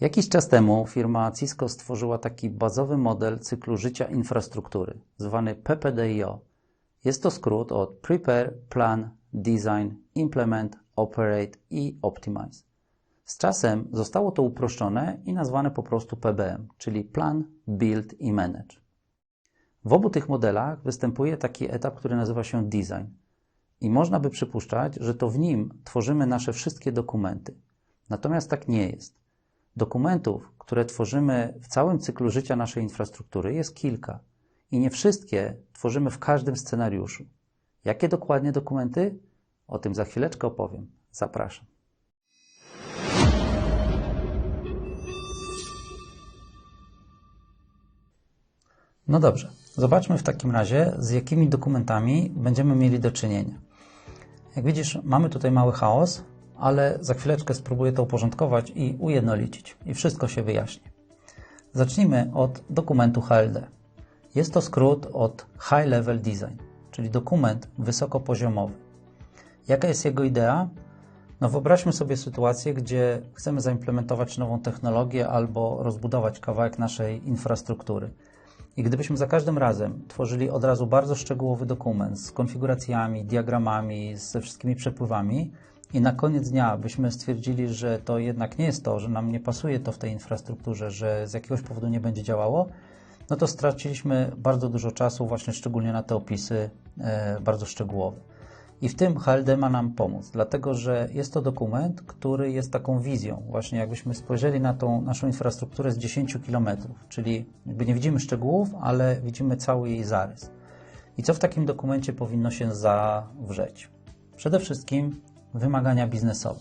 Jakiś czas temu firma Cisco stworzyła taki bazowy model cyklu życia infrastruktury, zwany PPDIO. Jest to skrót od Prepare, Plan, Design, Implement, Operate i Optimize. Z czasem zostało to uproszczone i nazwane po prostu PBM, czyli Plan, Build i Manage. W obu tych modelach występuje taki etap, który nazywa się Design. I można by przypuszczać, że to w nim tworzymy nasze wszystkie dokumenty. Natomiast tak nie jest. Dokumentów, które tworzymy w całym cyklu życia naszej infrastruktury, jest kilka i nie wszystkie tworzymy w każdym scenariuszu. Jakie dokładnie dokumenty? O tym za chwileczkę opowiem. Zapraszam. No dobrze, zobaczmy w takim razie, z jakimi dokumentami będziemy mieli do czynienia. Jak widzisz, mamy tutaj mały chaos, ale za chwileczkę spróbuję to uporządkować i ujednolicić i wszystko się wyjaśni. Zacznijmy od dokumentu HLD. Jest to skrót od High Level Design, czyli dokument wysokopoziomowy. Jaka jest jego idea? No wyobraźmy sobie sytuację, gdzie chcemy zaimplementować nową technologię albo rozbudować kawałek naszej infrastruktury. I gdybyśmy za każdym razem tworzyli od razu bardzo szczegółowy dokument z konfiguracjami, diagramami, ze wszystkimi przepływami, i na koniec dnia byśmy stwierdzili, że to jednak nie jest to, że nam nie pasuje to w tej infrastrukturze, że z jakiegoś powodu nie będzie działało, no to straciliśmy bardzo dużo czasu, właśnie szczególnie na te opisy e, bardzo szczegółowe. I w tym HLD ma nam pomóc, dlatego że jest to dokument, który jest taką wizją. Właśnie jakbyśmy spojrzeli na tą naszą infrastrukturę z 10 km, czyli jakby nie widzimy szczegółów, ale widzimy cały jej zarys. I co w takim dokumencie powinno się zawrzeć? Przede wszystkim wymagania biznesowe.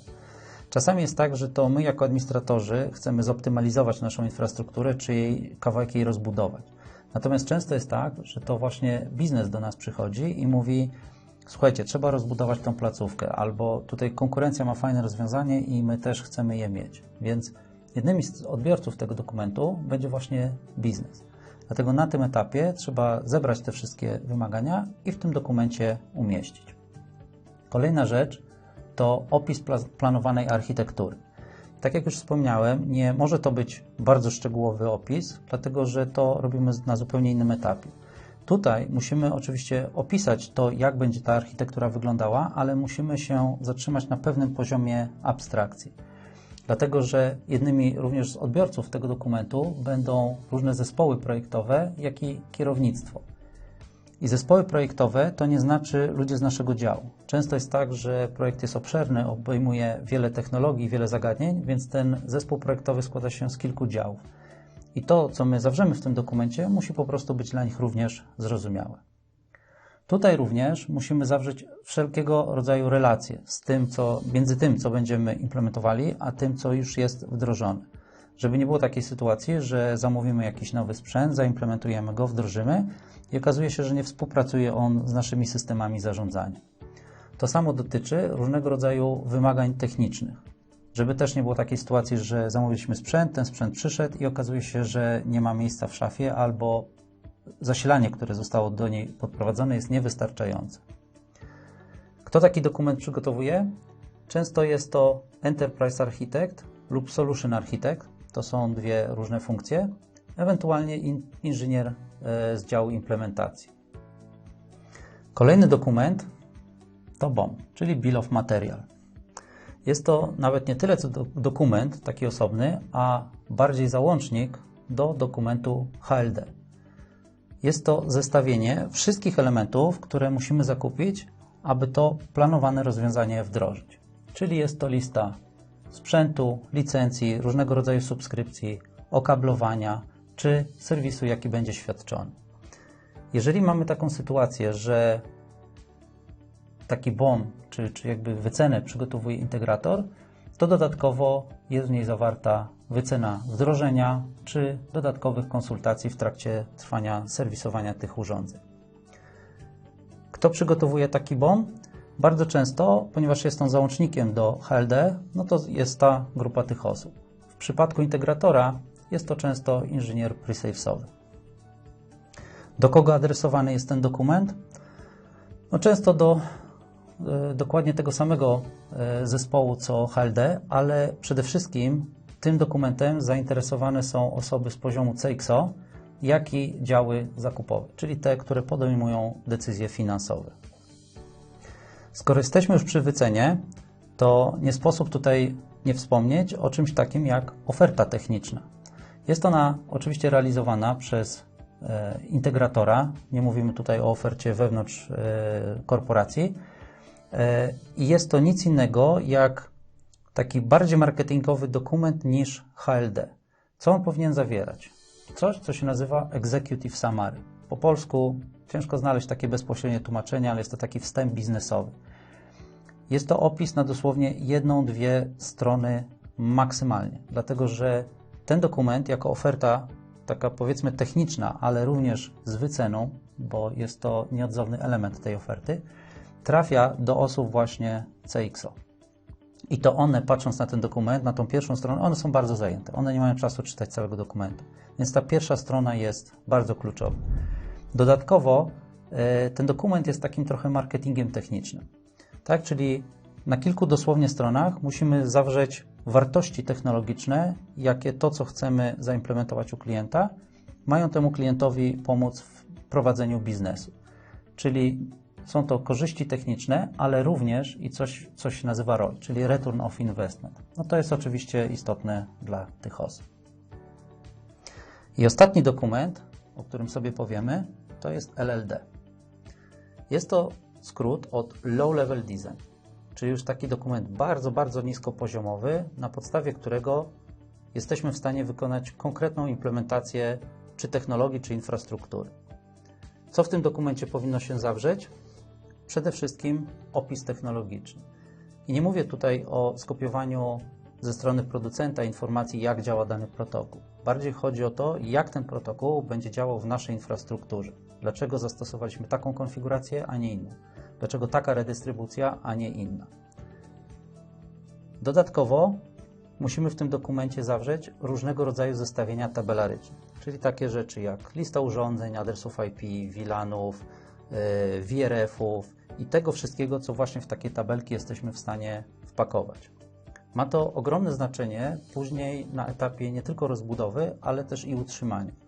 Czasami jest tak, że to my jako administratorzy chcemy zoptymalizować naszą infrastrukturę, czy jej kawałek jej rozbudować. Natomiast często jest tak, że to właśnie biznes do nas przychodzi i mówi: Słuchajcie, trzeba rozbudować tą placówkę, albo tutaj konkurencja ma fajne rozwiązanie i my też chcemy je mieć. Więc jednymi z odbiorców tego dokumentu będzie właśnie biznes. Dlatego na tym etapie trzeba zebrać te wszystkie wymagania i w tym dokumencie umieścić. Kolejna rzecz to opis planowanej architektury. Tak jak już wspomniałem, nie może to być bardzo szczegółowy opis, dlatego że to robimy na zupełnie innym etapie. Tutaj musimy oczywiście opisać to, jak będzie ta architektura wyglądała, ale musimy się zatrzymać na pewnym poziomie abstrakcji. Dlatego, że jednymi również z odbiorców tego dokumentu będą różne zespoły projektowe, jak i kierownictwo. I zespoły projektowe to nie znaczy ludzie z naszego działu. Często jest tak, że projekt jest obszerny, obejmuje wiele technologii, wiele zagadnień, więc ten zespół projektowy składa się z kilku działów. I to, co my zawrzemy w tym dokumencie, musi po prostu być dla nich również zrozumiałe. Tutaj również musimy zawrzeć wszelkiego rodzaju relacje z tym, co, między tym, co będziemy implementowali, a tym, co już jest wdrożone. Żeby nie było takiej sytuacji, że zamówimy jakiś nowy sprzęt, zaimplementujemy go, wdrożymy i okazuje się, że nie współpracuje on z naszymi systemami zarządzania. To samo dotyczy różnego rodzaju wymagań technicznych. Żeby też nie było takiej sytuacji, że zamówiliśmy sprzęt, ten sprzęt przyszedł i okazuje się, że nie ma miejsca w szafie albo zasilanie, które zostało do niej podprowadzone, jest niewystarczające. Kto taki dokument przygotowuje? Często jest to Enterprise Architect lub Solution Architect. To są dwie różne funkcje. Ewentualnie in, inżynier e, z działu implementacji. Kolejny dokument to BOM, czyli Bill of Material. Jest to nawet nie tyle co do, dokument taki osobny, a bardziej załącznik do dokumentu HLD. Jest to zestawienie wszystkich elementów, które musimy zakupić, aby to planowane rozwiązanie wdrożyć. Czyli jest to lista sprzętu, licencji, różnego rodzaju subskrypcji, okablowania czy serwisu, jaki będzie świadczony. Jeżeli mamy taką sytuację, że taki BOM, czy, czy jakby wycenę przygotowuje integrator, to dodatkowo jest w niej zawarta wycena wdrożenia czy dodatkowych konsultacji w trakcie trwania serwisowania tych urządzeń. Kto przygotowuje taki BOM? Bardzo często, ponieważ jest on załącznikiem do HLD, no to jest ta grupa tych osób. W przypadku integratora jest to często inżynier pre-salesowy. Do kogo adresowany jest ten dokument? No często do e, dokładnie tego samego e, zespołu co HLD, ale przede wszystkim tym dokumentem zainteresowane są osoby z poziomu CXO, jak i działy zakupowe, czyli te, które podejmują decyzje finansowe. Skoro jesteśmy już przy wycenie, to nie sposób tutaj nie wspomnieć o czymś takim jak oferta techniczna. Jest ona oczywiście realizowana przez e, integratora, nie mówimy tutaj o ofercie wewnątrz e, korporacji, e, i jest to nic innego jak taki bardziej marketingowy dokument niż HLD. Co on powinien zawierać? Coś, co się nazywa Executive Summary. Po polsku ciężko znaleźć takie bezpośrednie tłumaczenie, ale jest to taki wstęp biznesowy. Jest to opis na dosłownie jedną, dwie strony maksymalnie, dlatego że ten dokument jako oferta taka powiedzmy techniczna, ale również z wyceną, bo jest to nieodzowny element tej oferty, trafia do osób właśnie CXO. I to one, patrząc na ten dokument, na tą pierwszą stronę, one są bardzo zajęte. One nie mają czasu czytać całego dokumentu. Więc ta pierwsza strona jest bardzo kluczowa. Dodatkowo e, ten dokument jest takim trochę marketingiem technicznym. Tak, czyli na kilku dosłownie stronach musimy zawrzeć wartości technologiczne, jakie to, co chcemy zaimplementować u klienta, mają temu klientowi pomóc w prowadzeniu biznesu. Czyli są to korzyści techniczne, ale również i coś, coś się nazywa ROI, czyli Return of Investment. No to jest oczywiście istotne dla tych osób. I ostatni dokument, o którym sobie powiemy, to jest LLD. Jest to skrót od Low Level Design, czyli już taki dokument bardzo, bardzo niskopoziomowy, na podstawie którego jesteśmy w stanie wykonać konkretną implementację czy technologii, czy infrastruktury. Co w tym dokumencie powinno się zawrzeć? Przede wszystkim opis technologiczny. I nie mówię tutaj o skopiowaniu ze strony producenta informacji, jak działa dany protokół. Bardziej chodzi o to, jak ten protokół będzie działał w naszej infrastrukturze. Dlaczego zastosowaliśmy taką konfigurację, a nie inną. Dlaczego taka redystrybucja, a nie inna. Dodatkowo musimy w tym dokumencie zawrzeć różnego rodzaju zestawienia tabelaryczne, czyli takie rzeczy jak lista urządzeń, adresów IP, VLANów, VRF-ów i tego wszystkiego, co właśnie w takie tabelki jesteśmy w stanie wpakować. Ma to ogromne znaczenie później na etapie nie tylko rozbudowy, ale też i utrzymania.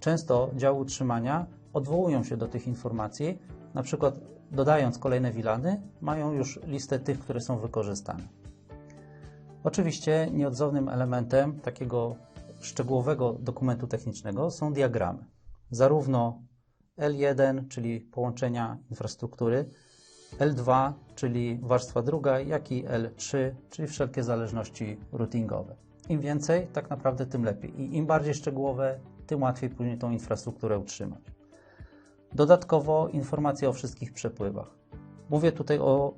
Często działy utrzymania odwołują się do tych informacji, na przykład dodając kolejne wilany, mają już listę tych, które są wykorzystane. Oczywiście nieodzownym elementem takiego szczegółowego dokumentu technicznego są diagramy. Zarówno L1, czyli połączenia infrastruktury, L2, czyli warstwa druga, jak i L3, czyli wszelkie zależności routingowe. Im więcej, tak naprawdę tym lepiej. I im bardziej szczegółowe, tym łatwiej później tą infrastrukturę utrzymać. Dodatkowo informacje o wszystkich przepływach. Mówię tutaj o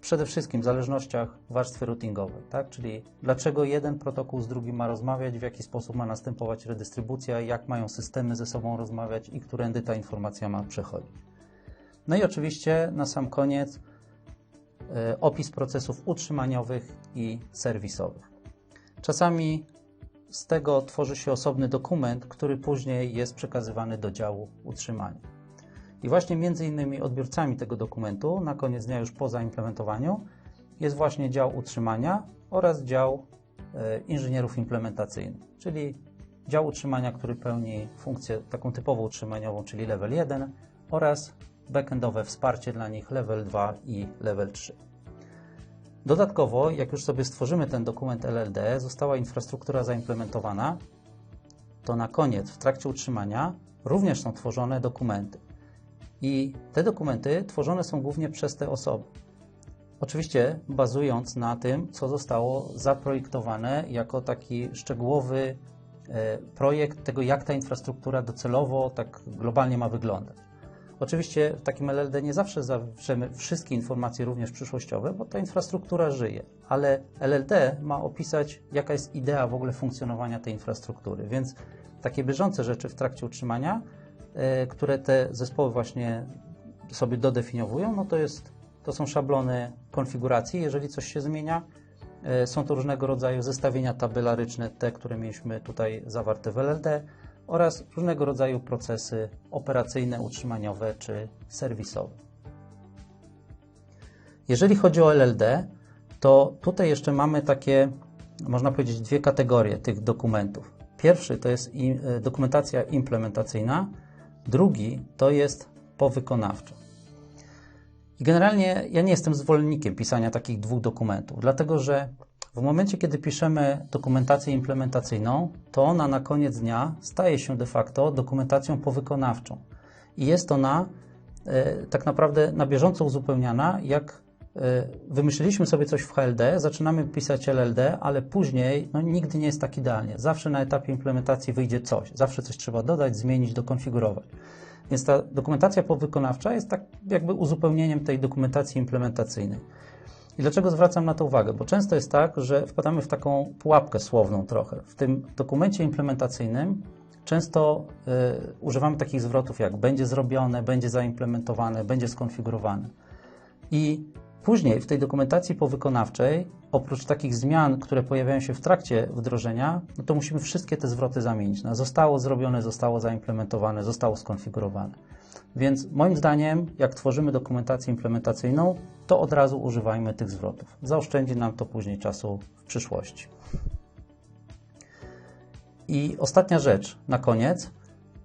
przede wszystkim zależnościach warstwy routingowej, tak? czyli dlaczego jeden protokół z drugim ma rozmawiać, w jaki sposób ma następować redystrybucja, jak mają systemy ze sobą rozmawiać i którędy ta informacja ma przechodzić. No i oczywiście na sam koniec y, opis procesów utrzymaniowych i serwisowych. Czasami z tego tworzy się osobny dokument, który później jest przekazywany do działu utrzymania. I właśnie między innymi odbiorcami tego dokumentu, na koniec dnia już po zaimplementowaniu, jest właśnie dział utrzymania oraz dział e, inżynierów implementacyjnych, czyli dział utrzymania, który pełni funkcję taką typowo utrzymaniową, czyli level 1 oraz backendowe wsparcie dla nich level 2 i level 3. Dodatkowo, jak już sobie stworzymy ten dokument LLD, została infrastruktura zaimplementowana, to na koniec, w trakcie utrzymania, również są tworzone dokumenty. I te dokumenty tworzone są głównie przez te osoby. Oczywiście bazując na tym, co zostało zaprojektowane jako taki szczegółowy e, projekt tego, jak ta infrastruktura docelowo, tak globalnie ma wyglądać. Oczywiście w takim LLD nie zawsze zawrzemy wszystkie informacje, również przyszłościowe, bo ta infrastruktura żyje, ale LLD ma opisać, jaka jest idea w ogóle funkcjonowania tej infrastruktury, więc takie bieżące rzeczy w trakcie utrzymania E, które te zespoły właśnie sobie dodefiniowują, no to, jest, to są szablony konfiguracji, jeżeli coś się zmienia. E, są to różnego rodzaju zestawienia tabelaryczne, te, które mieliśmy tutaj zawarte w LLD oraz różnego rodzaju procesy operacyjne, utrzymaniowe czy serwisowe. Jeżeli chodzi o LLD, to tutaj jeszcze mamy takie można powiedzieć, dwie kategorie tych dokumentów. Pierwszy to jest dokumentacja implementacyjna, drugi to jest powykonawcza. I generalnie ja nie jestem zwolennikiem pisania takich dwóch dokumentów, dlatego że w momencie, kiedy piszemy dokumentację implementacyjną, to ona na koniec dnia staje się de facto dokumentacją powykonawczą. I jest ona e, tak naprawdę na bieżąco uzupełniana, jak e, wymyśliliśmy sobie coś w HLD, zaczynamy pisać LLD, ale później no, nigdy nie jest tak idealnie. Zawsze na etapie implementacji wyjdzie coś, zawsze coś trzeba dodać, zmienić, dokonfigurować. Więc ta dokumentacja powykonawcza jest tak jakby uzupełnieniem tej dokumentacji implementacyjnej. I dlaczego zwracam na to uwagę? Bo często jest tak, że wpadamy w taką pułapkę słowną trochę. W tym dokumencie implementacyjnym często y, używamy takich zwrotów jak będzie zrobione, będzie zaimplementowane, będzie skonfigurowane. I później w tej dokumentacji powykonawczej, oprócz takich zmian, które pojawiają się w trakcie wdrożenia, no to musimy wszystkie te zwroty zamienić. No, zostało zrobione, zostało zaimplementowane, zostało skonfigurowane. Więc moim zdaniem, jak tworzymy dokumentację implementacyjną, to od razu używajmy tych zwrotów. Zaoszczędzi nam to później czasu w przyszłości. I ostatnia rzecz na koniec.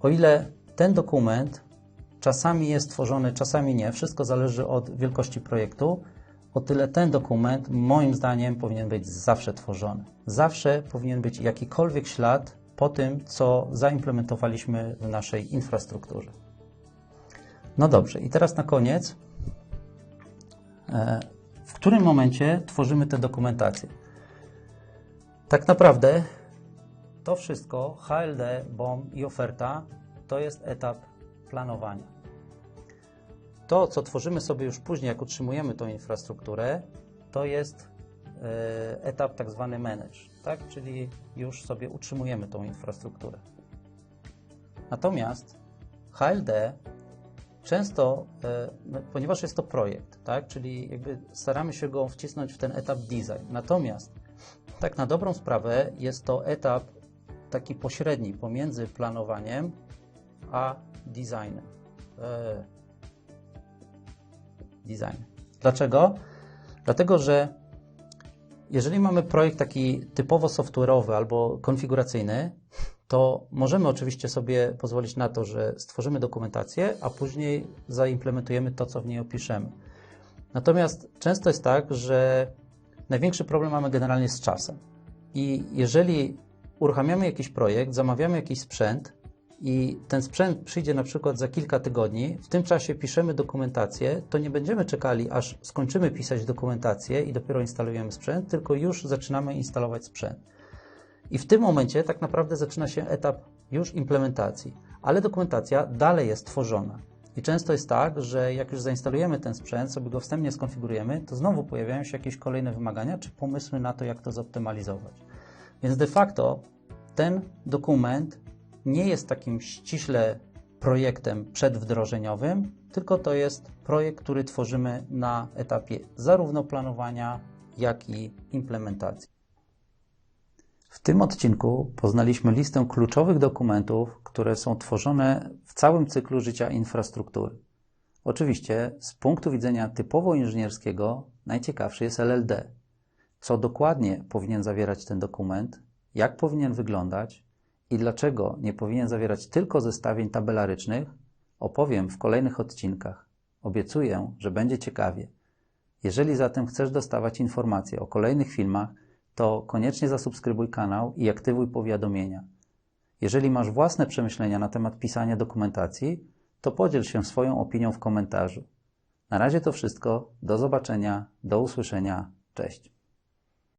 O ile ten dokument czasami jest tworzony, czasami nie, wszystko zależy od wielkości projektu, o tyle ten dokument moim zdaniem powinien być zawsze tworzony. Zawsze powinien być jakikolwiek ślad po tym, co zaimplementowaliśmy w naszej infrastrukturze. No dobrze, i teraz na koniec, e, w którym momencie tworzymy tę dokumentację? Tak naprawdę to wszystko, HLD, BOM i oferta, to jest etap planowania. To, co tworzymy sobie już później, jak utrzymujemy tą infrastrukturę, to jest e, etap tak zwany manage, tak? czyli już sobie utrzymujemy tą infrastrukturę. Natomiast HLD Często, e, no, ponieważ jest to projekt, tak, czyli jakby staramy się go wcisnąć w ten etap design. Natomiast, tak na dobrą sprawę, jest to etap taki pośredni pomiędzy planowaniem a designem. E, design. Dlaczego? Dlatego, że jeżeli mamy projekt taki typowo software'owy albo konfiguracyjny, to możemy oczywiście sobie pozwolić na to, że stworzymy dokumentację, a później zaimplementujemy to, co w niej opiszemy. Natomiast często jest tak, że największy problem mamy generalnie z czasem. I jeżeli uruchamiamy jakiś projekt, zamawiamy jakiś sprzęt i ten sprzęt przyjdzie na przykład za kilka tygodni, w tym czasie piszemy dokumentację, to nie będziemy czekali, aż skończymy pisać dokumentację i dopiero instalujemy sprzęt, tylko już zaczynamy instalować sprzęt. I w tym momencie tak naprawdę zaczyna się etap już implementacji, ale dokumentacja dalej jest tworzona. I często jest tak, że jak już zainstalujemy ten sprzęt, sobie go wstępnie skonfigurujemy, to znowu pojawiają się jakieś kolejne wymagania czy pomysły na to, jak to zoptymalizować. Więc de facto ten dokument nie jest takim ściśle projektem przedwdrożeniowym, tylko to jest projekt, który tworzymy na etapie zarówno planowania, jak i implementacji. W tym odcinku poznaliśmy listę kluczowych dokumentów, które są tworzone w całym cyklu życia infrastruktury. Oczywiście, z punktu widzenia typowo inżynierskiego, najciekawszy jest LLD. Co dokładnie powinien zawierać ten dokument, jak powinien wyglądać i dlaczego nie powinien zawierać tylko zestawień tabelarycznych, opowiem w kolejnych odcinkach. Obiecuję, że będzie ciekawie. Jeżeli zatem chcesz dostawać informacje o kolejnych filmach, to koniecznie zasubskrybuj kanał i aktywuj powiadomienia. Jeżeli masz własne przemyślenia na temat pisania dokumentacji, to podziel się swoją opinią w komentarzu. Na razie to wszystko. Do zobaczenia, do usłyszenia. Cześć.